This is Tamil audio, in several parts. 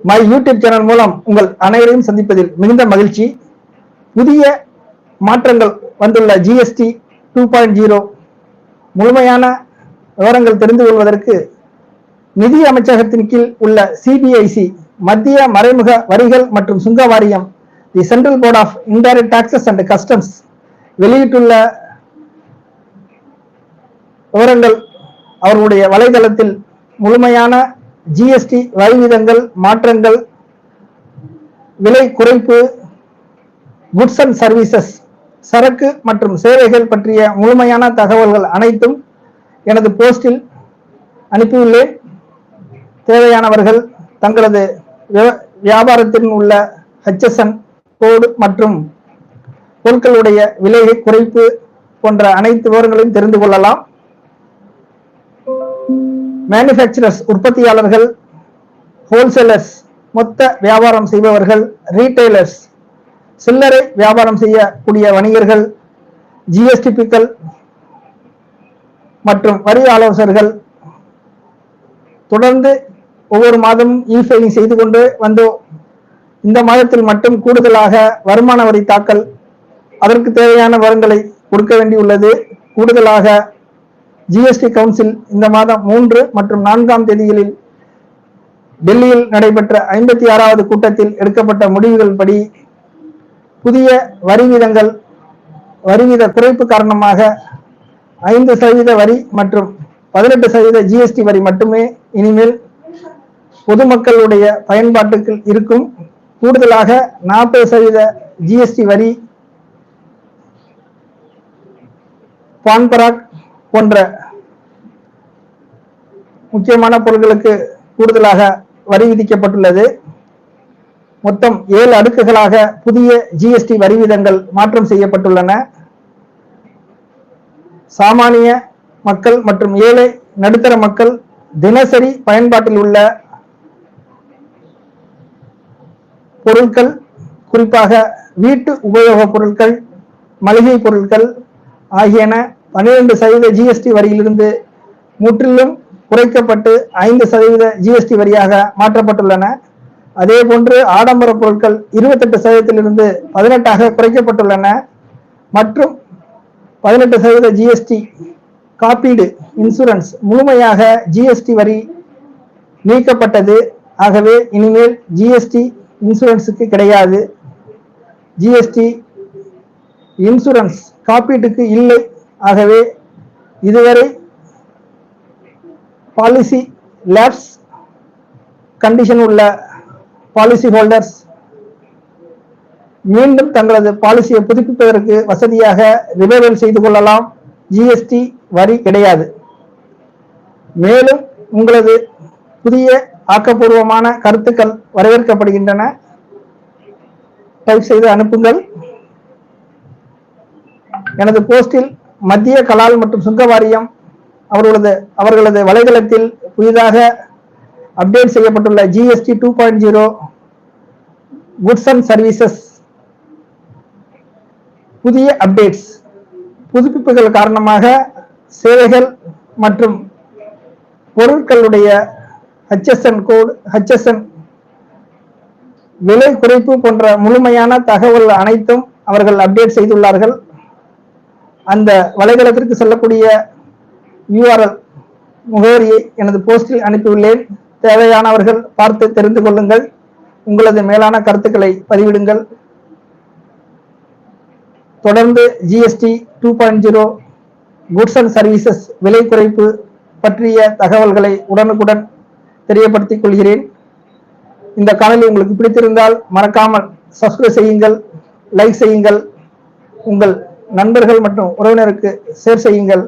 மை யூடியூப் சேனல் மூலம் உங்கள் அனைவரையும் சந்திப்பதில் மிகுந்த மகிழ்ச்சி. புதிய மாற்றங்கள் வந்துள்ள ஜிஎஸ்டி டூ பாயிண்ட் ஜீரோ முழுமையான விவரங்கள் தெரிந்து கொள்வதற்கு நிதி அமைச்சகத்தின் கீழ் உள்ள சிபிஐசி மத்திய மறைமுக வரிகள் மற்றும் சுங்க வாரியம் the central board of indirect taxes and customs வெளியிட்டுள்ள விவரங்கள் அவர்களுடைய வலைதளத்தில் முழுமையான ஜிஎஸ்டி வரி விதங்கள் மாற்றங்கள் விலை குறைப்பு குட்ஸ் அண்ட் சர்வீசஸ் சரக்கு மற்றும் சேவைகள் பற்றிய முழுமையான தகவல்கள் அனைத்தும் எனது போஸ்டில் அனுப்பியுள்ளேன். தேவையானவர்கள் தங்களது வியாபாரத்தின் உள்ள ஹெச்எஸ்என் கோடு மற்றும் பொருட்களுடைய விலை குறைப்பு போன்ற அனைத்து விவரங்களையும் தெரிந்து கொள்ளலாம். மேனுஃபேக்சரர்ஸ் உற்பத்தியாளர்கள் ஹோல்சேலர்ஸ் மொத்த வியாபாரம் செய்பவர்கள் ரீட்டைலர்ஸ் சில்லறை வியாபாரம் செய்யக்கூடிய வணிகர்கள் ஜிஎஸ்டிபிக்கள் மற்றும் வரி ஆலோசகர்கள் தொடர்ந்து ஒவ்வொரு மாதமும் இ ஃபைலிங் செய்து கொண்டு வந்தோம் இந்த மாதத்தில் மட்டும் கூடுதலாக வருமான வரி தாக்கல் அதற்கு தேவையான வரங்களை கொடுக்க வேண்டியுள்ளது. கூடுதலாக ஜிஎஸ்டி கவுன்சில் இந்த மாதம் மூன்று மற்றும் நான்காம் தேதிகளில் டெல்லியில் நடைபெற்ற ஐம்பத்தி ஆறாவது கூட்டத்தில் எடுக்கப்பட்ட முடிவுகள் படி புதிய வரி வீதங்கள் வரிவீத குறைப்பு காரணமாக ஐந்து சதவீத வரி மற்றும் பதினெட்டு சதவீத ஜிஎஸ்டி வரி மட்டுமே இனிமேல் பொதுமக்களுடைய பயன்பாட்டுக்கு இருக்கும். கூடுதலாக நாற்பது சதவீத ஜிஎஸ்டி வரி பான்பராக் போன்ற முக்கியமான பொருட்களுக்கு கூடுதலாக வரி விதிக்கப்பட்டுள்ளது. மொத்தம் ஏழு அடுக்குகளாக புதிய ஜிஎஸ்டி வரி விதங்கள் மாற்றம் செய்யப்பட்டுள்ளன. சாமானிய மக்கள் மற்றும் ஏழை நடுத்தர மக்கள் தினசரி பயன்பாட்டில் உள்ள பொருட்கள் குறிப்பாக வீட்டு உபயோகப் பொருட்கள் மளிகை பொருட்கள் ஆகியன பன்னிரண்டு சதவீத ஜிஎஸ்டி வரியிலிருந்து முற்றிலும் குறைக்கப்பட்டு ஐந்து சதவீத ஜிஎஸ்டி வரியாக மாற்றப்பட்டுள்ளன. அதே போன்று ஆடம்பர பொருட்கள் இருபத்தெட்டு சதவீதத்திலிருந்து பதினெட்டாக குறைக்கப்பட்டுள்ளன. மற்றும் பதினெட்டு சதவீத ஜிஎஸ்டி காப்பீடு இன்சூரன்ஸ் முழுமையாக ஜிஎஸ்டி வரி நீக்கப்பட்டது. ஆகவே இனிமேல் ஜிஎஸ்டி இன்சூரன்ஸுக்கு கிடையாது. ஜிஎஸ்டி இன்சூரன்ஸ் காப்பீட்டுக்கு இல்லை. ஆகவே இதுவரை பாலிசி லேப்ஸ் கண்டிஷன் உள்ள பாலிசி ஹோல்டர்ஸ் மீண்டும் தங்களது பாலிசியை புதுப்பிப்பதற்கு வசதியாக ரிவைவல் செய்து கொள்ளலாம். ஜிஎஸ்டி வரி கிடையாது. மேலும் உங்களது புதிய ஆக்கப்பூர்வமான கருத்துக்கள் வரவேற்கப்படுகின்றன. டைப் செய்து அனுப்புங்கள். எனது போஸ்டில் மத்திய கலால் மற்றும் சுங்க வாரியம் அவர்களது அவர்களது வலைதளத்தில் புதிதாக அப்டேட் செய்யப்பட்டுள்ள GST two point zero goods and services புதிய அப்டேட்ஸ் புதுப்பிப்புகள் காரணமாக சேவைகள் மற்றும் பொருட்களுடைய ஹச்எஸ்என் கோட் ஹச்எஸ்என் விலை குறைப்பு போன்ற முழுமையான தகவல் அனைத்தும் அவர்கள் அப்டேட் செய்துள்ளார்கள். அந்த வலைதளத்திற்கு செல்லக்கூடிய யூஆர்எல் முகவரியை எனது போஸ்டில் அனுப்பியுள்ளேன். தேவையானவர்கள் பார்த்து தெரிந்து கொள்ளுங்கள். உங்களது மேலான கருத்துக்களை பதிவிடுங்கள். தொடர்ந்து GST two point zero goods and services விலை குறைப்பு பற்றிய தகவல்களை உடனுக்குடன் தெரியப்படுத்திக் கொள்கிறேன். இந்த காணொலி உங்களுக்கு பிடித்திருந்தால் மறக்காமல் சப்ஸ்கிரைப் செய்யுங்கள் லைக் செய்யுங்கள். உங்கள் நண்பர்கள் மற்றும் உறவினருக்கு ஷேர் செய்யுங்கள்.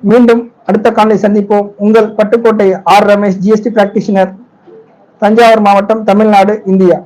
மீண்டும் அடுத்த காலை சந்திப்போம். உங்கள் Pattukkottai R Ramesh GST practitioner Thanjavur மாவட்டம் தமிழ்நாடு இந்தியா.